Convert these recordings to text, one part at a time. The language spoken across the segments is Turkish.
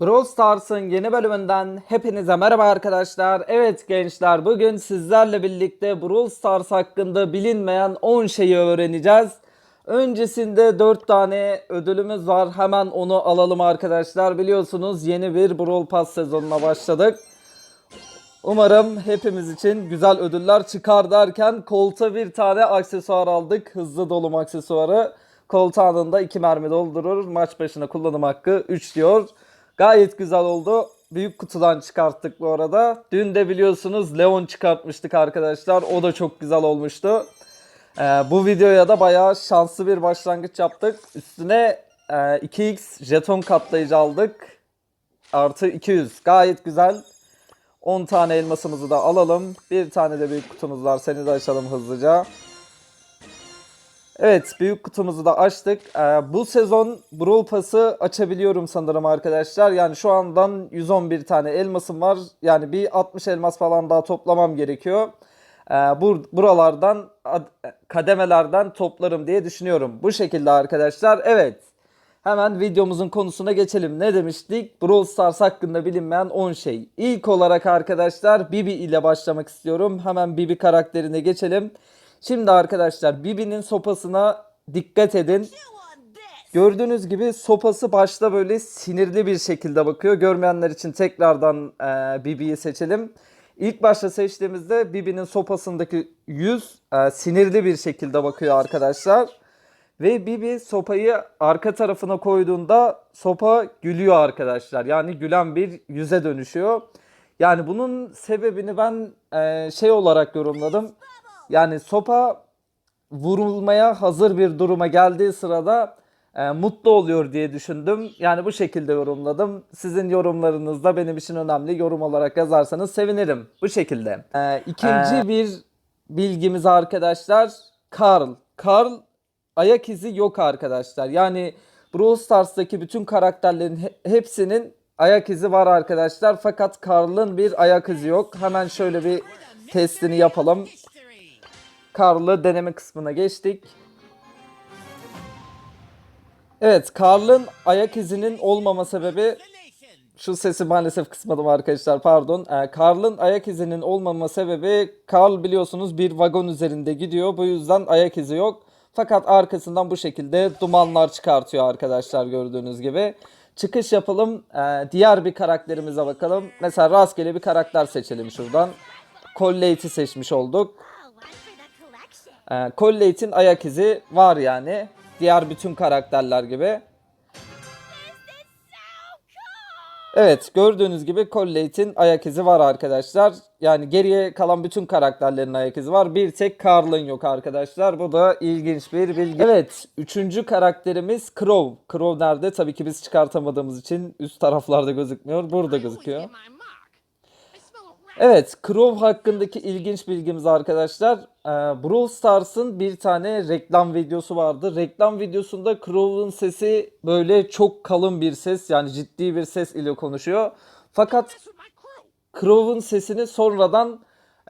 Brawl Stars'ın yeni bölümünden hepinize merhaba arkadaşlar. Evet gençler bugün sizlerle birlikte Brawl Stars hakkında bilinmeyen 10 şeyi öğreneceğiz. Öncesinde 4 tane ödülümüz var. Hemen onu alalım arkadaşlar. Biliyorsunuz yeni bir Brawl Pass sezonuna başladık. Umarım hepimiz için güzel ödüller çıkar derken kolta bir tane aksesuar aldık. Hızlı dolum aksesuarı. Kolta anında 2 mermi doldurur. Maç başına kullanım hakkı 3 diyor. Gayet güzel oldu. Büyük kutudan çıkarttık bu arada. Dün de biliyorsunuz Leon çıkartmıştık arkadaşlar. O da çok güzel olmuştu. Ee, bu videoya da bayağı şanslı bir başlangıç yaptık. Üstüne e, 2x jeton katlayıcı aldık. Artı 200. Gayet güzel. 10 tane elmasımızı da alalım. Bir tane de büyük kutumuz var. Seni de açalım hızlıca. Evet büyük kutumuzu da açtık. Ee, bu sezon Brawl Pass'ı açabiliyorum sanırım arkadaşlar. Yani şu andan 111 tane elmasım var. Yani bir 60 elmas falan daha toplamam gerekiyor. Ee, bu buralardan ad- kademelerden toplarım diye düşünüyorum. Bu şekilde arkadaşlar. Evet. Hemen videomuzun konusuna geçelim. Ne demiştik? Brawl Stars hakkında bilinmeyen 10 şey. İlk olarak arkadaşlar Bibi ile başlamak istiyorum. Hemen Bibi karakterine geçelim. Şimdi arkadaşlar Bibi'nin sopasına dikkat edin. Gördüğünüz gibi sopası başta böyle sinirli bir şekilde bakıyor. Görmeyenler için tekrardan e, Bibi'yi seçelim. İlk başta seçtiğimizde Bibi'nin sopasındaki yüz e, sinirli bir şekilde bakıyor arkadaşlar. Ve Bibi sopayı arka tarafına koyduğunda sopa gülüyor arkadaşlar. Yani gülen bir yüze dönüşüyor. Yani bunun sebebini ben e, şey olarak yorumladım. Yani sopa vurulmaya hazır bir duruma geldiği sırada e, mutlu oluyor diye düşündüm. Yani bu şekilde yorumladım. Sizin yorumlarınız da benim için önemli. Yorum olarak yazarsanız sevinirim. Bu şekilde. E, ikinci bir bilgimiz arkadaşlar. Karl. Karl ayak izi yok arkadaşlar. Yani Brawl Stars'taki bütün karakterlerin he- hepsinin ayak izi var arkadaşlar. Fakat Karl'ın bir ayak izi yok. Hemen şöyle bir testini yapalım. Karl'ı deneme kısmına geçtik. Evet, Karl'ın ayak izinin olmama sebebi şu sesi maalesef kısmadım arkadaşlar pardon. Ee, Karl'ın ayak izinin olmama sebebi Karl biliyorsunuz bir vagon üzerinde gidiyor. Bu yüzden ayak izi yok. Fakat arkasından bu şekilde dumanlar çıkartıyor arkadaşlar gördüğünüz gibi. Çıkış yapalım. Ee, diğer bir karakterimize bakalım. Mesela rastgele bir karakter seçelim şuradan. Collate'i seçmiş olduk. Ee, Collate'in ayak izi var yani. Diğer bütün karakterler gibi. Evet gördüğünüz gibi Collate'in ayak izi var arkadaşlar. Yani geriye kalan bütün karakterlerin ayak izi var. Bir tek Carl'ın yok arkadaşlar. Bu da ilginç bir bilgi. Evet üçüncü karakterimiz Crow. Crow nerede? Tabii ki biz çıkartamadığımız için üst taraflarda gözükmüyor. Burada gözüküyor. Evet, Crow hakkındaki ilginç bilgimiz arkadaşlar. Ee, Brawl Stars'ın bir tane reklam videosu vardı. Reklam videosunda Crow'un sesi böyle çok kalın bir ses yani ciddi bir ses ile konuşuyor. Fakat Crow'un sesini sonradan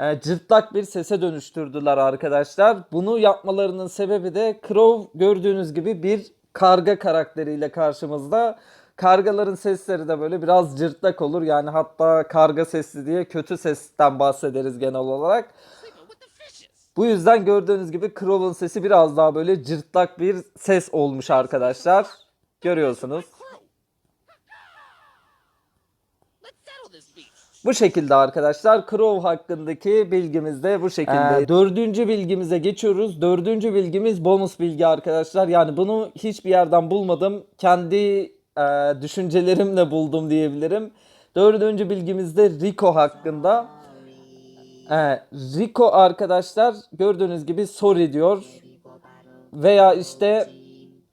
e, cırtlak bir sese dönüştürdüler arkadaşlar. Bunu yapmalarının sebebi de Crow gördüğünüz gibi bir karga karakteriyle karşımızda. Kargaların sesleri de böyle biraz cırtlak olur. Yani hatta karga sesli diye kötü sesten bahsederiz genel olarak. Bu yüzden gördüğünüz gibi Crow'un sesi biraz daha böyle cırtlak bir ses olmuş arkadaşlar. Görüyorsunuz. Bu şekilde arkadaşlar Crow hakkındaki bilgimiz de bu şekilde. dördüncü bilgimize geçiyoruz. Dördüncü bilgimiz bonus bilgi arkadaşlar. Yani bunu hiçbir yerden bulmadım. Kendi e, düşüncelerimle buldum diyebilirim. Dördüncü bilgimiz de Rico hakkında. E, Rico arkadaşlar gördüğünüz gibi sorry diyor. Veya işte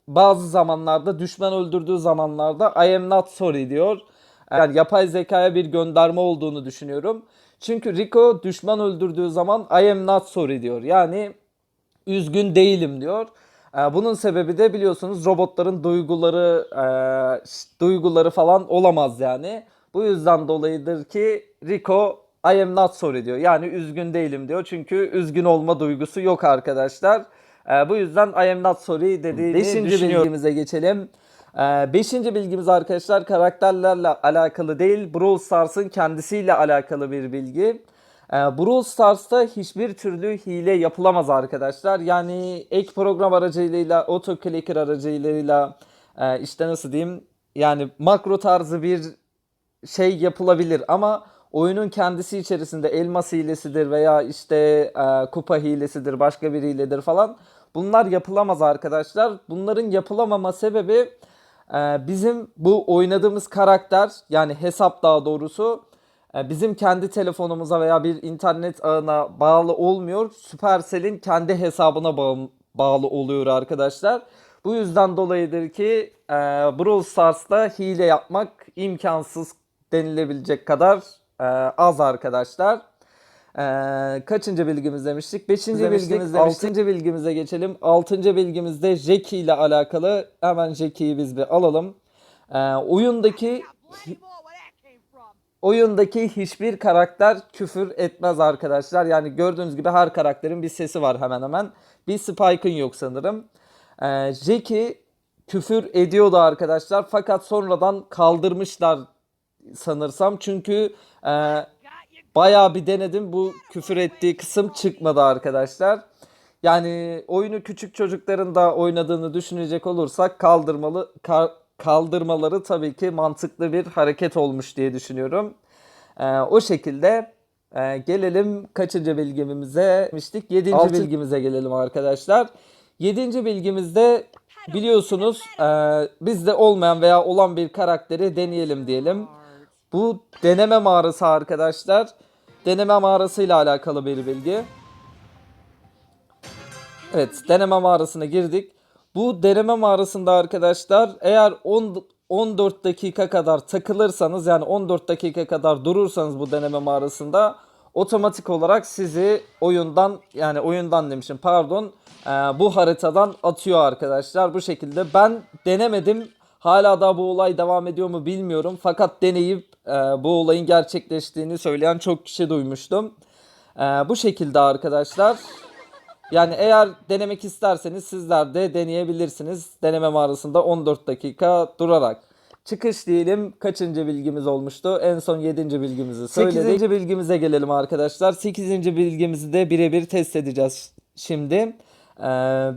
bazı zamanlarda düşman öldürdüğü zamanlarda I am not sorry diyor. Yani yapay zekaya bir gönderme olduğunu düşünüyorum. Çünkü Rico düşman öldürdüğü zaman I am not sorry diyor. Yani üzgün değilim diyor. Ee, Bunun sebebi de biliyorsunuz robotların duyguları e, duyguları falan olamaz yani. Bu yüzden dolayıdır ki Rico I am not sorry diyor. Yani üzgün değilim diyor. Çünkü üzgün olma duygusu yok arkadaşlar. Ee, bu yüzden I am not sorry dediğini Beşinci bilgimize geçelim. Ee, beşinci bilgimiz arkadaşlar karakterlerle alakalı değil Brawl Stars'ın kendisiyle alakalı bir bilgi. Ee, Brawl Stars'ta hiçbir türlü hile yapılamaz arkadaşlar. Yani ek program aracılığıyla, auto clicker aracılığıyla e, işte nasıl diyeyim yani makro tarzı bir şey yapılabilir ama oyunun kendisi içerisinde elmas hilesidir veya işte e, kupa hilesidir, başka bir hiledir falan. Bunlar yapılamaz arkadaşlar. Bunların yapılamama sebebi e, bizim bu oynadığımız karakter yani hesap daha doğrusu bizim kendi telefonumuza veya bir internet ağına bağlı olmuyor. Supercell'in kendi hesabına bağım- bağlı oluyor arkadaşlar. Bu yüzden dolayıdır ki e, Brawl Stars'ta hile yapmak imkansız denilebilecek kadar e, az arkadaşlar. E, kaçıncı bilgimiz demiştik? Beşinci Demiştik, bilgimiz demiştik. Altıncı bilgimize geçelim. Altıncı bilgimizde Jackie ile alakalı. Hemen Jackie'yi biz bir alalım. E, oyundaki oyundaki hiçbir karakter küfür etmez arkadaşlar. Yani gördüğünüz gibi her karakterin bir sesi var hemen hemen. Bir Spike'ın yok sanırım. Ee, Jackie küfür ediyordu arkadaşlar. Fakat sonradan kaldırmışlar sanırsam. Çünkü e, bayağı bir denedim. Bu küfür ettiği kısım çıkmadı arkadaşlar. Yani oyunu küçük çocukların da oynadığını düşünecek olursak kaldırmalı ka- kaldırmaları tabii ki mantıklı bir hareket olmuş diye düşünüyorum. Ee, o şekilde e, gelelim kaçıncı bilgimize demiştik? Yedinci Altı- bilgimize gelelim arkadaşlar. Yedinci bilgimizde biliyorsunuz e, bizde olmayan veya olan bir karakteri deneyelim diyelim. Bu deneme mağarası arkadaşlar. Deneme mağarasıyla alakalı bir bilgi. Evet, deneme mağarasına girdik. Bu deneme mağarasında arkadaşlar eğer 10 14 dakika kadar takılırsanız yani 14 dakika kadar durursanız bu deneme mağarasında otomatik olarak sizi oyundan yani oyundan demişim pardon e, bu haritadan atıyor arkadaşlar bu şekilde. Ben denemedim. Hala da bu olay devam ediyor mu bilmiyorum. Fakat deneyip e, bu olayın gerçekleştiğini söyleyen çok kişi duymuştum. E, bu şekilde arkadaşlar. Yani eğer denemek isterseniz sizler de deneyebilirsiniz. Deneme mağarasında 14 dakika durarak. Çıkış diyelim kaçıncı bilgimiz olmuştu? En son 7. bilgimizi söyledik. 8. bilgimize gelelim arkadaşlar. 8. bilgimizi de birebir test edeceğiz şimdi. Ee,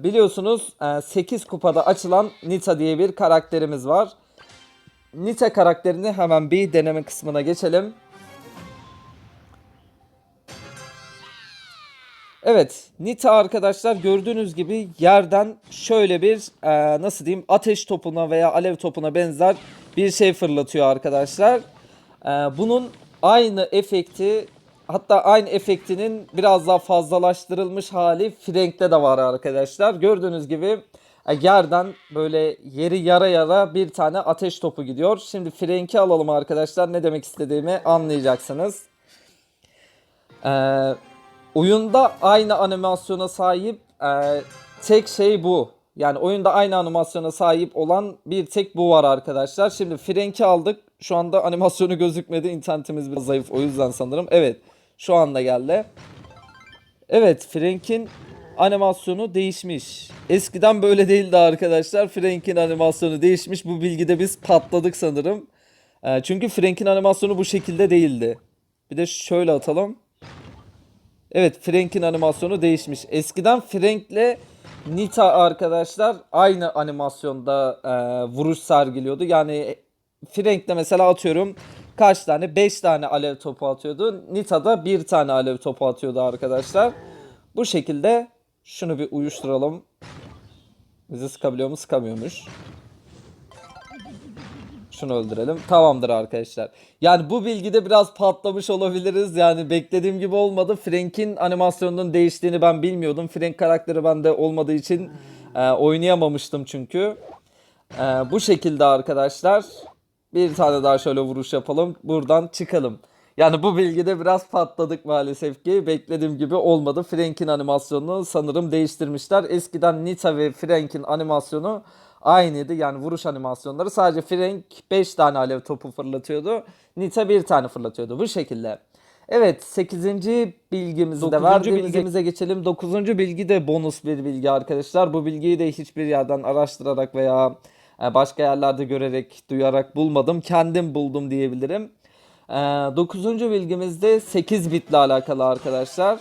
biliyorsunuz e, 8 kupada açılan Nita diye bir karakterimiz var. Nita karakterini hemen bir deneme kısmına geçelim. Evet, Nita arkadaşlar gördüğünüz gibi yerden şöyle bir e, nasıl diyeyim ateş topuna veya alev topuna benzer bir şey fırlatıyor arkadaşlar. E, bunun aynı efekti hatta aynı efektinin biraz daha fazlalaştırılmış hali Frank'te de var arkadaşlar. Gördüğünüz gibi e, yerden böyle yeri yara yara bir tane ateş topu gidiyor. Şimdi Frank'i alalım arkadaşlar ne demek istediğimi anlayacaksınız. Ee, oyunda aynı animasyona sahip e, tek şey bu. Yani oyunda aynı animasyona sahip olan bir tek bu var arkadaşlar. Şimdi Frank'i aldık. Şu anda animasyonu gözükmedi. İnternetimiz biraz zayıf o yüzden sanırım. Evet şu anda geldi. Evet Frank'in animasyonu değişmiş. Eskiden böyle değildi arkadaşlar. Frank'in animasyonu değişmiş. Bu bilgide biz patladık sanırım. Ee, çünkü Frank'in animasyonu bu şekilde değildi. Bir de şöyle atalım. Evet Frank'in animasyonu değişmiş. Eskiden Frank'le Nita arkadaşlar aynı animasyonda e, vuruş sergiliyordu. Yani Frank'le mesela atıyorum kaç tane? 5 tane alev topu atıyordu. Nita'da bir tane alev topu atıyordu arkadaşlar. Bu şekilde şunu bir uyuşturalım. Bizi sıkabiliyor mu? Sıkamıyormuş. Şunu öldürelim. Tamamdır arkadaşlar. Yani bu bilgide biraz patlamış olabiliriz. Yani beklediğim gibi olmadı. Frank'in animasyonunun değiştiğini ben bilmiyordum. Frank karakteri bende olmadığı için e, oynayamamıştım çünkü. E, bu şekilde arkadaşlar. Bir tane daha şöyle vuruş yapalım. Buradan çıkalım. Yani bu bilgide biraz patladık maalesef ki. Beklediğim gibi olmadı. Frank'in animasyonunu sanırım değiştirmişler. Eskiden Nita ve Frank'in animasyonu aynıydı. Yani vuruş animasyonları. Sadece Frank 5 tane alev topu fırlatıyordu. Nita 1 tane fırlatıyordu. Bu şekilde. Evet 8. bilgimizi de Dokuzuncu verdiğimiz bilgi- bilgimize geçelim. 9. bilgi de bonus bir bilgi arkadaşlar. Bu bilgiyi de hiçbir yerden araştırarak veya E, başka yerlerde görerek, duyarak bulmadım. Kendim buldum diyebilirim. E, 9. bilgimizde 8 bitle alakalı arkadaşlar.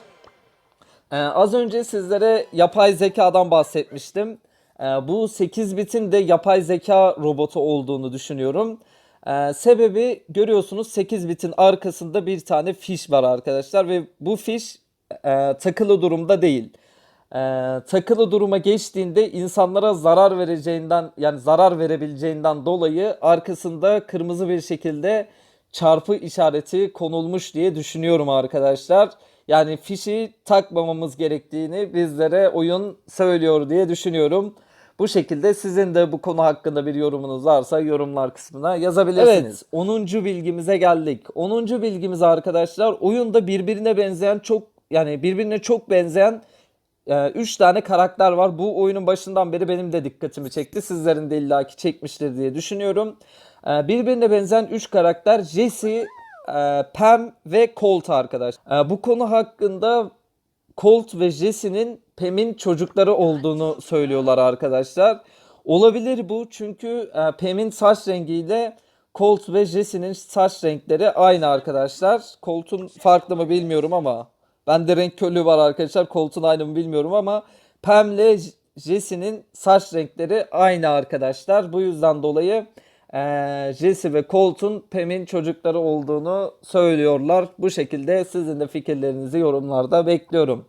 Ee, az önce sizlere yapay zekadan bahsetmiştim. Ee, bu 8 bitin de yapay zeka robotu olduğunu düşünüyorum. Ee, sebebi görüyorsunuz 8 bitin arkasında bir tane fiş var arkadaşlar ve bu fiş e, takılı durumda değil. Ee, takılı duruma geçtiğinde insanlara zarar vereceğinden yani zarar verebileceğinden dolayı arkasında kırmızı bir şekilde çarpı işareti konulmuş diye düşünüyorum arkadaşlar. Yani fişi takmamamız gerektiğini bizlere oyun söylüyor diye düşünüyorum. Bu şekilde sizin de bu konu hakkında bir yorumunuz varsa yorumlar kısmına yazabilirsiniz. Evet 10. bilgimize geldik. 10. bilgimiz arkadaşlar oyunda birbirine benzeyen çok yani birbirine çok benzeyen 3 tane karakter var. Bu oyunun başından beri benim de dikkatimi çekti. Sizlerin de illaki çekmiştir diye düşünüyorum. Ee, Birbirine benzeyen 3 karakter Jesse, e, Pam ve Colt arkadaş. Bu konu hakkında Colt ve Jesse'nin Pam'in çocukları olduğunu söylüyorlar arkadaşlar. Olabilir bu çünkü e, Pam'in saç rengiyle Colt ve Jesse'nin saç renkleri aynı arkadaşlar. Colt'un farklı mı bilmiyorum ama bende renk körlüğü var arkadaşlar. Colt'un aynı mı bilmiyorum ama Pam ile Jesse'nin saç renkleri aynı arkadaşlar. Bu yüzden dolayı e, Jesse ve Colt'un Pam'in çocukları olduğunu söylüyorlar. Bu şekilde sizin de fikirlerinizi yorumlarda bekliyorum.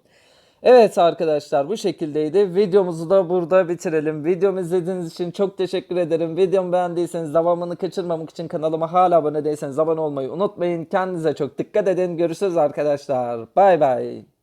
Evet arkadaşlar bu şekildeydi. Videomuzu da burada bitirelim. Videomu izlediğiniz için çok teşekkür ederim. Videomu beğendiyseniz devamını kaçırmamak için kanalıma hala abone değilseniz abone olmayı unutmayın. Kendinize çok dikkat edin. Görüşürüz arkadaşlar. Bay bay.